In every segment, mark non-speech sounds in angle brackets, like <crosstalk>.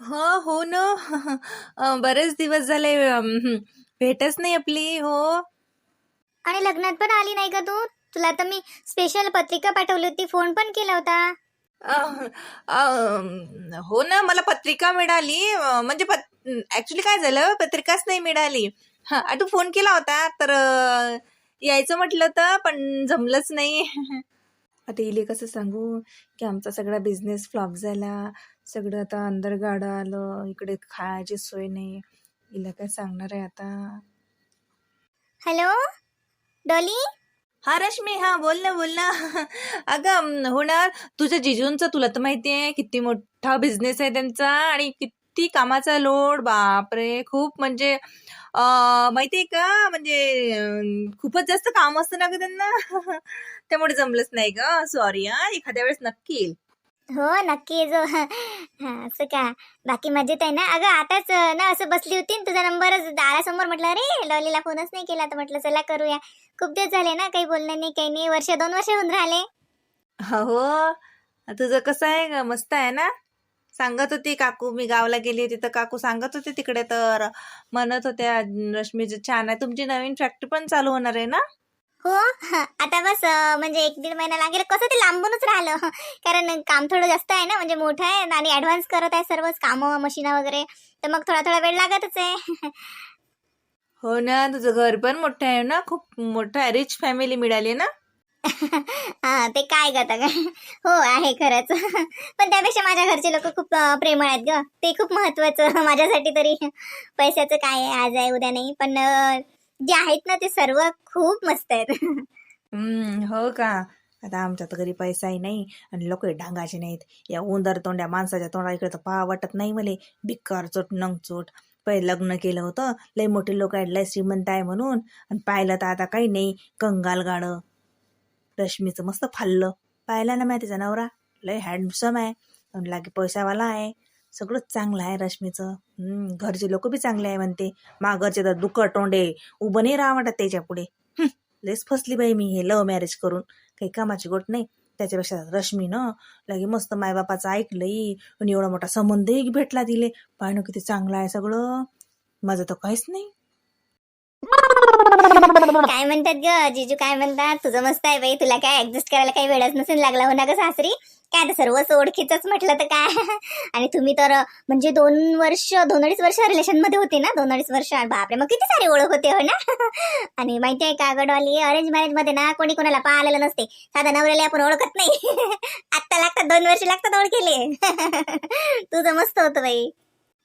हो, हो ना. अ, बरेच दिवस झाले अं, हं, भेटच नाही आपली. हो. आणि लग्नात पण आली नाही का तू तुला तर मी स्पेशल पत्रिका पाठवली होती फोन पण केला होता अ, अं, हो ना, मला पत्रिका मिळाली. अ, म्हणजे ऍक्च्युली काय झालं, पत्रिकाच नाही मिळाली. हां, तू फोन केला होता, तर अ, यायचं म्हटलं होतं, पण जमलंच नाही. <laughs> आता इले कसं सांगू, की आमचा सगळा बिझनेस फ्लॉप झाला. सगळं आता अंदर गाडं आलं. इकडे खायची सोय नाही. हिला काय सांगणार आहे आता? हॅलो डॉली हा रश्मी हा बोल ना बोल ना <laughs> अगं हो ना तुझ्या जिजूंचा तुला तर माहिती आहे किती मोठा बिझनेस आहे त्यांचा आणि किती कामाचा लोड बापरे! खूप म्हणजे अं, माहितीये का? म्हणजे खूपच जास्त काम असतं ना ग त्यांना. <laughs> त्यामुळे जमलंच नाही ग. सॉरी हा. एखाद्या वेळेस नक्की येईल. हो नक्की जो <laughs> हा, असं का? बाकी मजेत आहे ना? अगं आताच ना असं बसली होती न तुझा नंबरच दारासमोर म्हटलं अरे डॉलीला फोनच नाही केला. तर म्हटलं चला करूया. खूप दिवस झाले ना काही बोलणं नाही काही नाही. वर्ष दोन वर्ष होऊन राहिले. हो तुझं कसं आहे ग? मस्त आहे ना? सांगत होती काकू मी गावाला गेली होती तर काकू सांगत होते तिकडे तर. म्हणत होत्या रश्मीचं छान आहे तुमची नवीन फॅक्टरी पण चालू होणार आहे ना? हो आता बस म्हणजे एक दीड महिना लागेल. कसं ते लांबूनच राहिलं. कारण काम थोडं जास्त आहे ना म्हणजे मोठं आहे आणि ऍडव्हान्स करत आहे सर्वच कामं मशीन वगैरे. तर मग थोडा थोडा वेळ लागतच आहे. हो ना तुझं घर पण मोठं आहे ना खूप मोठं आहे. रिच फॅमिली मिळाली ना? हा ते काय ग आता? हो आहे खरंच. पण त्यापेक्षा माझ्या घरचे लोक खूप प्रेम प्रेमळ आहेत ग. ते खूप महत्वाचं माझ्यासाठी तरी. पैशाचं काय आहे आज आहे उद्या नाही. पण जे आहेत ना ते सर्व खूप मस्त आहेत. हो का? आता आमच्या तर घरी पैसाही नाही आणि लोक डांगाचे नाहीत. या उंदर तोंड्या माणसाच्या तोंडा इकडे तर पहा वाटत नाही मले. बिकार चोट नंगचोट. पहिले लग्न केलं होतं. लय मोठे लोक आहेत लय श्रीमंत आहे म्हणून. आणि पाहिलं तर आता काही नाही. कंगाल गाडं रश्मीचं मस्त फाल्लं. पाहिला ना माहिती तिचा नवरा? लय हँडसम आहे. आणि लागे पैसावाला आहे. सगळंच चांगलं आहे रश्मीचं. घरचे लोक बी चांगले आहे म्हणते. माघरचे तर दुखट तोंडे. उभं नाही राहा वाटत त्याच्या पुढे. लयच फसली बाई मी हे लव्ह मॅरेज करून. काही कामाची गोट नाही. त्याच्यापेक्षा रश्मी ना लगे मस्त मायबापाचं ऐकलंय. आणि एवढा मोठा संबंधही भेटला दिले पाहिणं किती चांगलं आहे सगळं. माझं तर काहीच नाही. काय म्हणतात ग? जिजू काय म्हणतात? तुझं मस्त आहे बाई. तुला काय ऍडजस्ट करायला काही वेळच नसेल लागला. हो ना ग सासरी? काय आता सर्वच ओळखीच म्हटलं तर काय? <laughs> आणि तुम्ही तर म्हणजे दोन वर्ष दोन अडीच वर्ष रिलेशनमध्ये होते ना? दोन अडीच वर्ष. बापरे मग किती सारी ओळख होते हो ना? <laughs> आणि माहिती आहे का गडवाली अरेंज मॅरेजमध्ये ना कोणी कोणाला पाहिलेलं नसते. साधा नवऱ्याला आपण ओळखत नाही. <laughs> आत्ता लागतात दोन वर्ष लागतात ओळखीले. तुझं मस्त होतं बाई.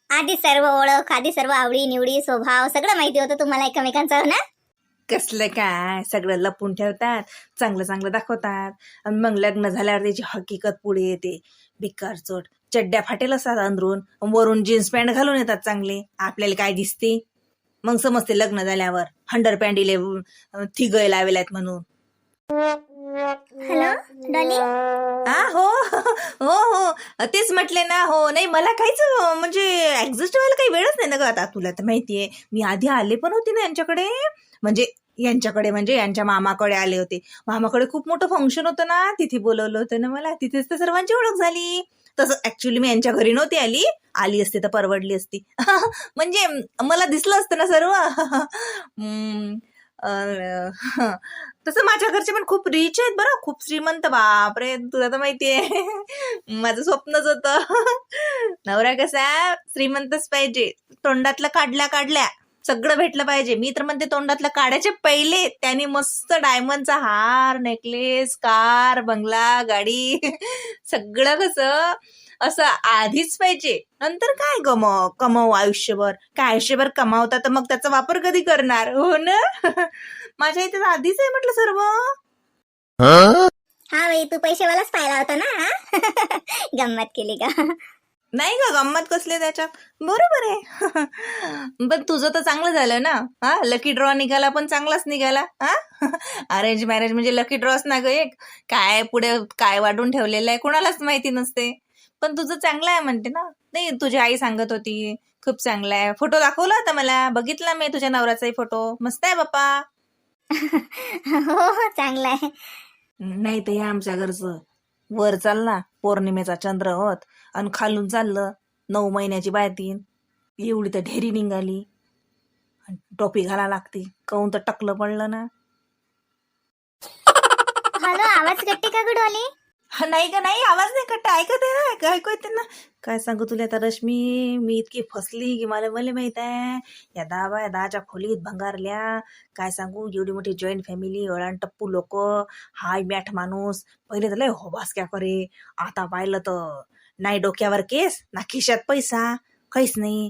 आधी सर्व ओळख आधी सर्व आवडी निवडी स्वभाव सगळं माहिती होतं तुम्हाला एकमेकांचं हो ना? कसलं काय? सगळं लपून ठेवतात चांगलं चांगलं दाखवतात. आणि मग लग्न झाल्यावर त्याची हकीकत पुढे येते. भिकार चोट. चड्ड्या फाटेल असतात अंदरून. वरून जीन्स पॅन्ट घालून येतात चांगले. आपल्याला काय दिसते? मग समजते लग्न झाल्यावर. हंडर पॅन्टीले थिगय लावेल आहेत म्हणून. Hello Dolly? हा हो हो हो. तेच म्हटले ना हो. नाही मला काहीच म्हणजे ऍडजस्ट व्हायला काही वेळच नाही ना ग आता. तुला तर माहितीये मी आधी आले पण होते ना यांच्याकडे. म्हणजे यांच्याकडे म्हणजे यांच्या मामाकडे आले होते. मामाकडे खूप मोठं फंक्शन होतं ना तिथे बोलवलं होतं ना मला. तिथेच तर सर्वांची ओळख झाली. तसं ऍक्च्युली मी यांच्या घरी नव्हती आली. आली असते तर परवडली असती. <laughs> म्हणजे मला दिसलं असतं ना सर्व. <laughs> हम्म, <laughs> तसं माझ्या घरचे पण खूप रिच आहेत बरं. खूप श्रीमंत. बापरे तुला तर माहितीये माझं स्वप्नच होतं. नवरा कसा श्रीमंतच पाहिजे. तोंडातलं काढल्या काढल्या. सगळं भेटलं पाहिजे. मी तर म्हणते तोंडातलं काढायचे पहिले त्याने मस्त डायमंडचा हार नेकलेस कार बंगला गाडी <laughs> सगळं कसं असं आधीच पाहिजे. नंतर काय गम कमवू आयुष्यभर. काय आयुष्यभर कमावता तर मग त्याचा वापर कधी करणार? हो ना? <laughs> माझ्या इथे आधीच आहे म्हटलं सर्व. हा? बाई तू पैसेवालाच पाहिला होता ना? <laughs> गंमत केली का नाही का गंमत कसले त्याच्यात? बरोबर आहे. <laughs> पण तुझं तर चांगलं झालं ना? हा? लकी ड्रॉ निघाला पण चांगलाच निघाला हा? <laughs> अरेंज मॅरेज म्हणजे लकी ड्रॉच ना ग एक. काय पुढे काय वाढून ठेवलेलं आहे कोणालाच माहिती नसते. पण तुझं चांगलं आहे म्हणते ना? नाही तुझी आई सांगत होती खूप चांगला आहे. फोटो दाखवला होता मला. बघितला मी तुझ्या नवऱ्याचाही फोटो मस्त आहे बाप्पा. <laughs> हो हो चांगला आहे. नाही तर हे आमच्या घरचं. वर चालला पौर्णिमेचा चंद्र होत. आणि खालून चाललं नऊ महिन्याची बायतीन एवढी तर ढेरी निघाली. टोपी घाला लागते. काऊन तर टकलं पडलं ना. हॅलो आवाज कट्टे का गं डॉली हा, नाही का नाही आवाज नाही कट्टा. ऐकत आहे ना काय ऐकू येते ना. काय सांगू तुला आता रश्मी मी इतकी फसली की मला मला माहीत आहे. या दहा या दहाच्या खोलीत भंगारल्या. काय सांगू एवढी मोठी जॉईंट फॅमिली अळान टप्पू लोक. हाय मॅठ माणूस. पहिले तर लय होबास क्या करे आता पाहिलं तर नाही डोक्यावर केस ना खिशात पैसा काहीच नाही.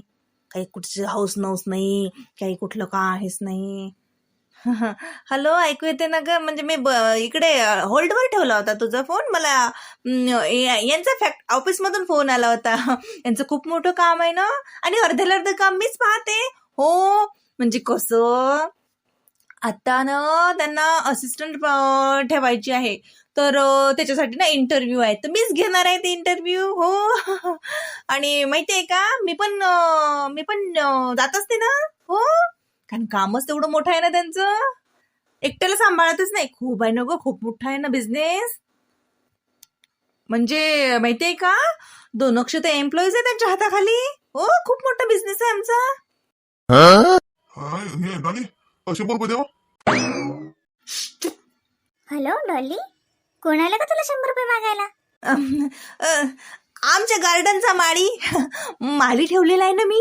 काही कुठची हाऊस नऊस नाही काही कुठलं काहीच नाही. <laughs> हॅलो ऐकू येते ना ग? म्हणजे मी ब- इकडे होल्डवर ठेवला होता तुझा फोन मला या- यांचा फॅक्ट ऑफिसमधून फोन आला होता. <laughs> यांचं खूप मोठं काम आहे ना? आणि अर्ध्याला अर्ध काम मीच पाहते. हो म्हणजे कसं? आता ना त्यांना असिस्टंट ठेवायची आहे. तर त्याच्यासाठी ना इंटरव्ह्यू आहे तर मीच घेणार आहे ते इंटरव्ह्यू हो. आणि माहितीये का मी पण मी पण जात असते ना. हो. कारण कामच तेवढं मोठं आहे ना त्यांचं. एकट्याला सांभाळतच नाही. खूप आहे ना गं खूप मोठा आहे ना बिझनेस म्हणजे माहितीये का दोन अक्ष ते एम्प्लॉईज आहे त्यांच्या हाताखाली. हो खूप मोठा बिझनेस आहे आमचा. शंभर रुपये देवा. Hello Dolly. कोण आलं का तुला शंभर रुपये मागायला? आमच्या गार्डनचा माळी. माळी ठेवलेला आहे ना मी?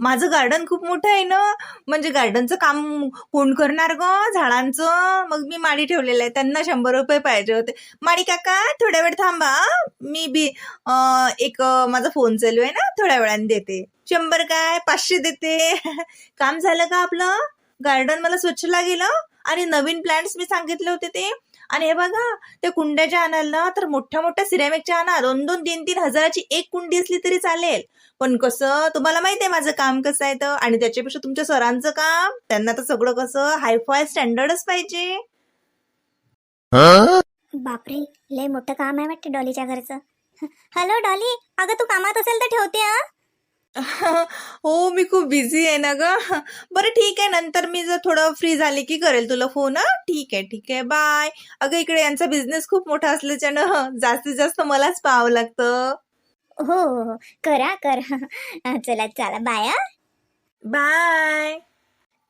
माझं गार्डन खूप मोठं आहे ना? म्हणजे गार्डनचं काम कोण करणार ग? झाडांचं? मग मी माळी ठेवलेलं आहे. त्यांना शंभर रुपये पाहिजे होते. माळी काका थोड्या वेळ थांबा. मी बी एक माझा फोन चालू आहे ना? थोड्या वेळाने देते. शंभर काय? पाचशे देते. <laughs> काम झालं का आपलं? गार्डन मला स्वच्छ लागेल? आणि नवीन प्लांट्स मी सांगितले होते ते. आणि हे बघा त्या कुंड्याच्या आणाल ना तर मोठ्या मोठ्या सिरेमिकच्या आणा. दोन दोन तीन तीन हजाराची एक कुंडी असली तरी चालेल. पण कसं तुम्हाला माहिती आहे माझं काम कसं आहे तर? आणि त्याच्यापेक्षा तुमच्या सरांचं काम त्यांना तर सगळं कसं हायफाय स्टँडर्डच पाहिजे. बापरे लय मोठं काम आहे वाटतं डॉलीच्या घरचं. <laughs> हॅलो डॉली अगं तू कामात असेल तर ठेवते हा? हो मी खूप बिझी आहे ना ग. बरं ठीक आहे नंतर मी जर थोडं फ्री झाले की करेल तुला फोन ठीक आहे ठीक आहे. बाय अगं इकडे यांचा बिझनेस खूप मोठा असल्याच्यानं जास्तीत जास्त मलाच पाहावं लागतं. हो हो हो करा. कर चला चला. बाय. बाय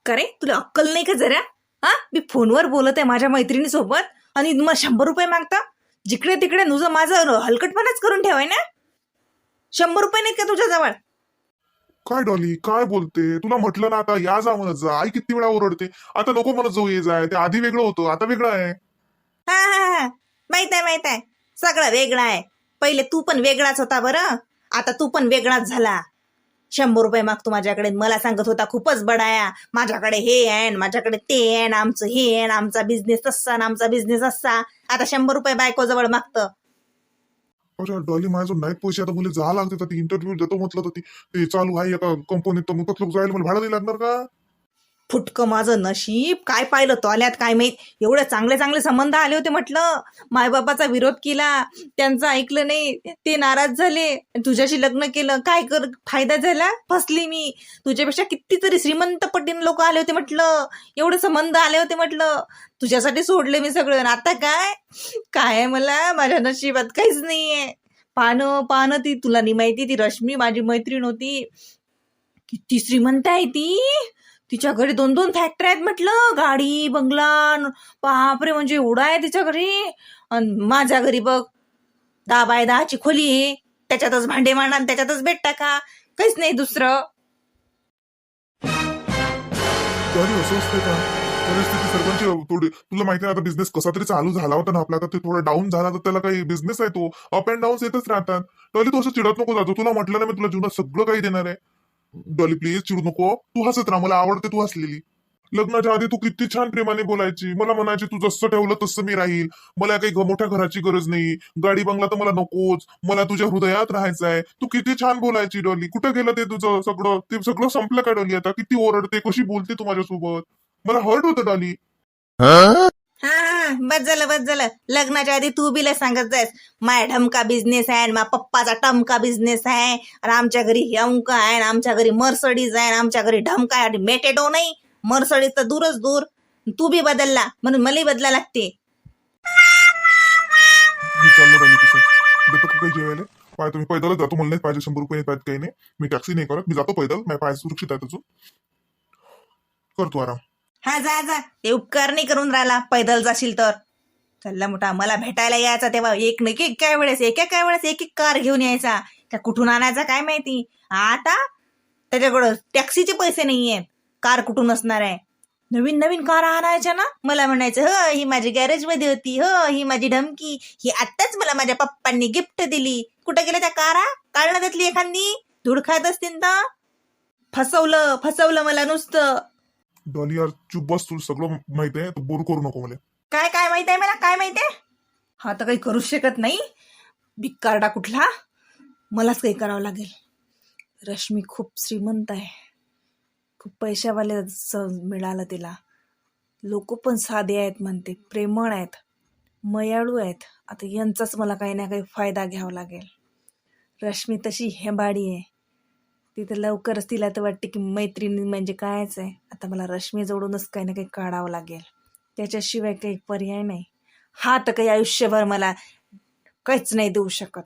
करे तुला अक्कल नाही का जरा? हा? मी फोनवर बोलत आहे माझ्या मैत्रिणीसोबत आणि मग शंभर रुपये मागता. जिकडे तिकडे नुसतं माझं हलकटपणाच करून ठेवाय ना? शंभर रुपये नाहीत का तुझ्याजवळ? काय डॉली? काय बोलते? तुला म्हटलं ना आता या जा म्हणत जा. आई किती वेळा ओरडते. आता नको म्हणत जाऊ ये जाय ते आधी वेगळं होतं. आता वेगळं आहे. हा हा हा माहीत आहे माहीत आहे. सगळं वेगळं आहे. पहिले तू पण वेगळाच होता बरं. आता तू पण वेगळाच झाला. शंभर रुपये मागतो माझ्याकडे. मला सांगत होता खूपच बडाया. माझ्याकडे हे आहे माझ्याकडे ते आहे आमचं हे आहे आमचा बिझनेस तसा आणि आमचा बिझनेस असा. आता शंभर रुपये बायको जवळ मागतं. अरे डॉली माझं नाही पैसे आता मुली जा लागते ती इंटरव्ह्यू देतो म्हटलं तर ती ते चालू आहे एका कंपनीत तर मग कसं जायला मला भाडं नाही लागणार का? फुटकं माझं नशीब. काय पाहिलं तो आल्यात काय माहीत? एवढे चांगले चांगले संबंध आले होते म्हटलं. मायबापाचा विरोध केला. त्यांचं ऐकलं नाही. ते नाराज झाले. तुझ्याशी लग्न केलं. काय कर फायदा झाला? फसली मी. तुझ्यापेक्षा कितीतरी श्रीमंत पटीन लोक आले होते म्हटलं. एवढे संबंध आले होते म्हटलं. तुझ्यासाठी सोडले मी सगळं. आता काय? काय आहे मला? माझ्या नशिबात काहीच नाहीये. पानं पानं ती. तुला नाही माहिती. ती रश्मी माझी मैत्रीण होती. किती श्रीमंत आहे ती. तिच्या घरी दोन दोन फॅक्टरी आहेत म्हटलं. गाडी बंगला बापरे म्हणजे एवढा आहे तिच्या घरी. अन माझ्या घरी बघ दहा बाय दहाची खोली आहे. त्याच्यातच भांडे मांडा आणि त्याच्यातच बेट टाका. काहीच नाही दुसरं. असं असतं का? परिस्थिती सर्वांची थोडी तुला माहिती आहे आता बिझनेस कसा तरी चालू झाला होता ना आपला. आता ते थोडा डाऊन झाला तर त्याला काही बिझनेस आहे तो. अप अँड डाऊन येतच राहतात. तरी तो असं चिडत नको जातो तुला म्हटलं ना मी तुला जीवनात सगळं काही देणार आहे. डॉली प्लीज चिडू नको. तू हसत राहा मला आवडते तू हसलेली. लग्नाच्या आधी तू किती छान प्रेमाने बोलायची. मला म्हणायची तू जसं ठेवलं तसं मी राहील. मला काही घ- मोठ्या घराची गरज नाही. गाडी बंगला तर मला नकोच. मला तुझ्या हृदयात राहायचं आहे तू किती छान बोलायची डॉली. कुठं गेलं ते तुझं सगळं? ते सगळं संपलं का डॉली आता? किती ओरडते कशी बोलते तू माझ्यासोबत? मला हर्ट होतं डॉली. हा हा बस झालं बस झालं. लग्नाच्या आधी तू बिला सांगत जायस. माय ढमका बिझनेस आहे मा पप्पाचा टमका बिझनेस आहे. आणि आमच्या घरी यमका आहे आमच्या घरी मर्सडीज आहे आमच्या घरी ढमका आहे आणि मेटेडो नाही. मर्सडीज तर दूरच दूर. तू बी बदलला म्हणून मलाही बदला लागते. मी चाललो डॉली तसं देतो का काही जेवायला पाय तुम्ही पैदलच जातो मला नाही पाहिजे शंभर रुपये नाही पाहिजे काही नाही. मी टॅक्सी नाही करत. मी जातो पैदल. माझ्या पाय सुरक्षित आहेत अजून. करतो आराम. हा जा जा. ते उपकार नाही करून राहिला. पैदल जाशील तर. चल्ला मोठा मला भेटायला यायचा तेव्हा. एक न एक काय वेळेस? एक काय वेळेस? एक एक कार घेऊन यायचा. त्या कुठून आणायचा काय माहिती? आता त्याच्याकडं टॅक्सीचे पैसे नाही आहेत कार कुठून असणार आहे? नवीन नवीन कार आणायच्या ना? मला म्हणायचं ह ही माझी गॅरेजमध्ये होती. ह ही माझी धमकी. ही आत्ताच मला माझ्या पप्पांनी गिफ्ट दिली. कुठं गेल्या त्या कारा? काढणं त्यातली एखादी? धुडखात खात असतील तर? फसवलं फसवलं मला नुसतं. डॉली यार चुप बस तुला सगळं माहीत आहे तू बोर करू नको मला. काय काय माहीत आहे मला? काय माहीत आहे? हा तर काही करूच शकत नाही. भिक्कारडा कुठला? मलाच काही करावं लागेल. रश्मी खूप श्रीमंत आहे. खूप पैशावाले स- मिळालं तिला. लोक पण साधे आहेत म्हणते प्रेमळ आहेत मयाळू आहेत. आता यांचाच मला काही ना काही फायदा घ्यावा लागेल. रश्मी तशी हेबाडी आहे. ती तर लवकरच तिला तर वाटते की मैत्रिणी म्हणजे कायच आहे. आता मला रश्मीजवळूनच काही ना काही काढावं लागेल. त्याच्याशिवाय काही पर्याय नाही. हा तर काही आयुष्यभर मला काहीच नाही देऊ शकत.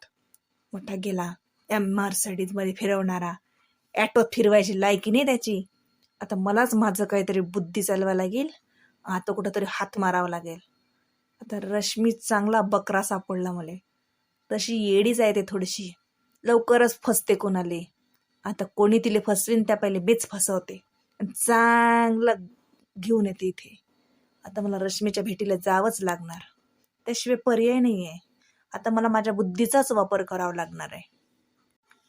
मोठा गेला. एममध्ये फिरवणारा. ॲटोत फिरवायची लायकी नाही त्याची. आता मलाच माझं काहीतरी बुद्धी चालवा लागेल. आता कुठंतरी हात मारावा लागेल. आता रश्मी चांगला बकरा सापडला मला. तशी येडीच आहे ते थोडीशी. लवकरच फसते कोणाले. आता कोणी तिले फसवीन त्या पहिले बेच फसवते. चांगलं घेऊन येते इथे. आता मला रश्मीच्या भेटीला जावंच लागणार. त्याशिवाय पर्याय नाही आहे आता मला माझ्या बुद्धीचाच वापर करावा लागणार आहे.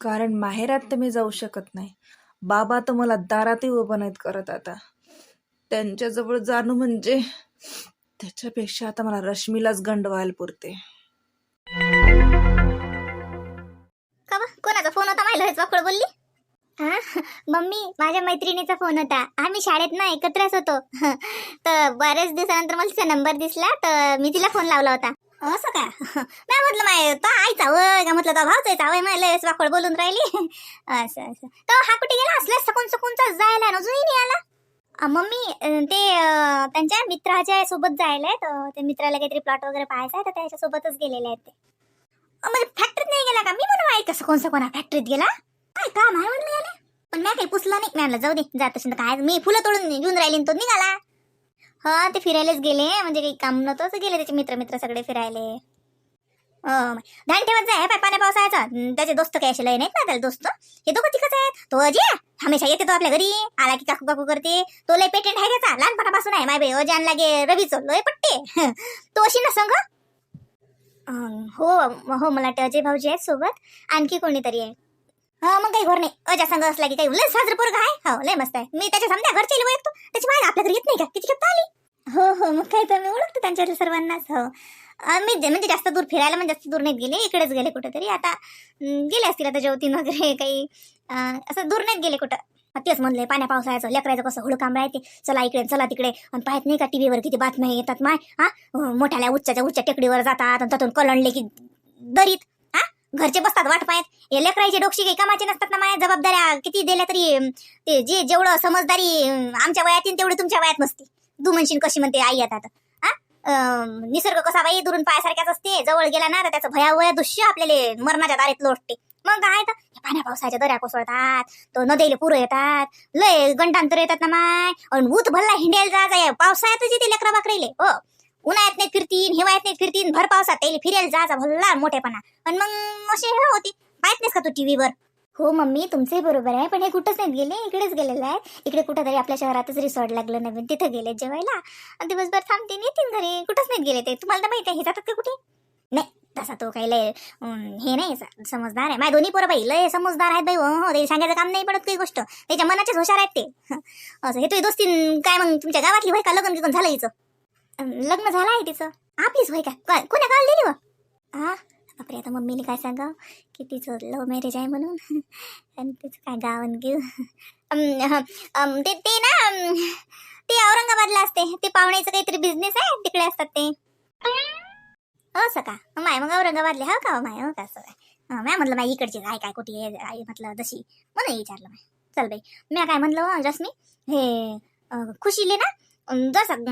कारण माहेरात तर मी जाऊ शकत नाही. बाबा तर मला दारातही उभं नाहीत करत आता. त्यांच्याजवळ जाणं म्हणजे त्याच्यापेक्षा आता मला रश्मीलाच गंडवायला पुरते. का बा? कोणाचा फोन होता? माहिला हेच वाकड बोलली. हा? मम्मी माझ्या मैत्रिणीचा फोन होता. आम्ही शाळेत ना एकत्रच होतो. तर बऱ्याच दिवसानंतर मला तिचा नंबर दिसला तर मी तिला फोन लावला होता. असं का? नाही म्हटलं माय तो आईचा वय का? म्हटलं तो भावचा वय माय लयच वाकड बोलून राहिली. असं असं. तर हा कुठे गेला? असला सकून सकूनचा जायला आणि अजूनही नाही आला. मम्मी ते त्यांच्या मित्राच्या सोबत जायला आहेत त्या मित्राला काहीतरी प्लॉट वगैरे पाहायचा आहे तर त्याच्या सोबतच गेलेले आहेत ते. म्हणजे फॅक्टरीत नाही गेला का? मी म्हणून ऐक कसं कोणसा कोणा फॅक्टरीत गेला? काय काम आहे? म्हणलं पण मी काही पुसलं नाही. मी म्हणलं जाऊ दे जात असेल तर काय मी फुलं तोडून घेऊन राहिली तो निघाला. हा ते फिरायलाच गेले म्हणजे काही काम नव्हतं असं गेले त्याचे मित्र मित्र सगळे फिरायले. अं, ध्यान ठेवत जाय पाण्या पावसाळ्याचा. त्याचे दोस्त काही असे लय नाहीत ना त्याला दोस्त. हे दोघं तिकच आहेत. तो अजय हमेशा येते तो आपल्या घरी. आला की काकू काकू करते. तो लय पेटेंट आहे त्याचा लहानपणापासून आहे. माय बाई अजय लागे रवीचो लय पट्टे. <laughs> तो अशी ना संघ हो हो मला वाटतं अजय भाऊजी आहेत सोबत. आणखी कोणीतरी आहे. हा मग काही घर नाही. अजा संग असला की काही लय साजरं पोरग आहे हो लय मस्त आहे. मी त्याच्या समजा घरचे ओळखतो त्याची माहिती आपल्या घरी येत नाही का? किती खेपता आली. हो हो मग काय तर मी ओळखतो त्यांच्यातल्या सर्वांनाच. हो. मी म्हणजे जास्त दूर फिरायला म्हणजे जास्त दूर नाहीत गेले. इकडेच गेले कुठंतरी. आता गेले असतील आता जेवतीन वगैरे काही असं दूर नाहीत गेले कुठं. तेच म्हणले पाण्या पावसाळ्याचं लेकरायचं कसं हुडकाम राहते. चला इकडे चला तिकडे. आणि पाहत नाही का टी व्हीवर किती बातम्या येतात माय. हा अं, मोठ्याल्या उच्चाच्या उच्च टेकडीवर जातात. आणि त्यातून कलंडले की दरीत. घरचे बसतात वाट पाहत. हे लेकरायचे डोक्षी काही कामाचे नसतात ना माझ्या जबाबदाऱ्या. किती दिल्या तरी ते जे जेवढं समजदारी आमच्या वयात येईन तेवढी तुमच्या वयात नसते. तू म्हणशील कशी म्हणते आई आता हा? अं, निसर्ग कसा बाई दुरून पायासारख्याच असते. जवळ गेला ना तर त्याचं भयावह दृश्य आपल्याला मरणाच्या दारीत लोटते. मग काय तर? पाण्या पावसाच्या दऱ्या कोसळतात. तो नदीला पुरं येतात. लय गंडांतर येतात ना माय. आणि भूत भल्ला हिंडेल जायचं पावसाळ्यातच येते लेकरा बाकरेले. हो. उन्हाळ्यात नाही फिरतीन हिवाळ्यात नाही फिरतीन भर पावसात त्याला फिरायला जायचा भल्ला मोठेपणा. आणि मग असे हे होती. पाहत नाहीस का तू टीव्हीवर? हो मम्मी तुमचंही बरोबर आहे पण हे कुठंच नाहीत गेले इकडेच गेलेलं आहे इकडे कुठं तरी आपल्या शहरातच रिसॉर्ट लागलं नवीन तिथं गेले जेवायला. आणि दिवसभर थांबतीन येतील घरी. कुठंच नाहीत गेले ते. तुम्हाला तर माहिती आहे हे जातात का कुठे? नाही तसा तो काही लय हे नाही समजदार आहे. माझ्या दोन्ही पोरं बाई लय समजदार आहेत बाई. हो ते सांगायचं काम नाही पडत काही गोष्ट. त्याच्या मनाचेच हुशार आहेत ते. <laughs> असं हे तुझी दोस्तीन काय मग तुमच्या गावातली भाई का? लग्न बिग्न झालं हिचं? लग्न झालं आहे तिचं. आपलीच होय का? काय- कोण्या काल दिली व? हा बापरे आता मम्मीने काय सांगा की तिचं लव्ह मॅरेज आहे म्हणून. <laughs> आणि तिचं काय गावन घेऊ ते ते ना ते औरंगाबादला असते. ते पाहुण्याचं काहीतरी बिझनेस आहे तिकडे असतात ते. हो सका. माय मग औरंगाबादले. हो का हो माय? हो का असं मॅ म्हटलं माय इकडची काय काय कुठे आहे? म्हटलं जशी. म्हणून विचारलं माय. चल बाई. म्या काय म्हणलं हो, रश्मी हे खुशीले ना जसं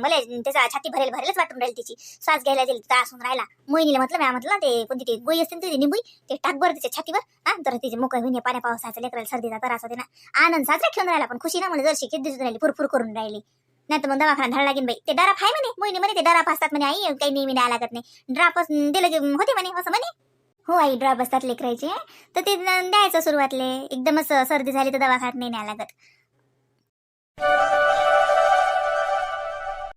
मला त्याचा छाती भरेल भरेलच वाटून राहील तिची. श्वास घ्यायला जाईल तर असून राहिला. मोहिनीला म्हटलं म्या म्हटलं ते कोणती ती गोई असते ना तुझी निंबुई ते टाक बरं तिच्या छातीवर. हा तर तिचे मोकळ होईन पाण्या पावसाचा लेकराला सर्दीचा त्रास होते ना. आनंद साजरा खेळून राहिला पण खुशी ना म्हणजे जरशी किती दिसून राहिली फुरफुर करून राहिली. नाही तर मग दवाखाना धाड लागेल बाई. ते डराफ आहे म्हणे मोहिनी म्हणे ते डराफ असतात म्हणे आई काही नेहमी नाही लागत नाही. ड्राप दिलं की होते म्हणे असं म्हणे. हो आई ड्रॉप असतात लेकरायचे. तर ते द्यायचं सुरुवातले. एकदमच सर्दी झाली तर दवाखान्यात नाही न्यायला लागत.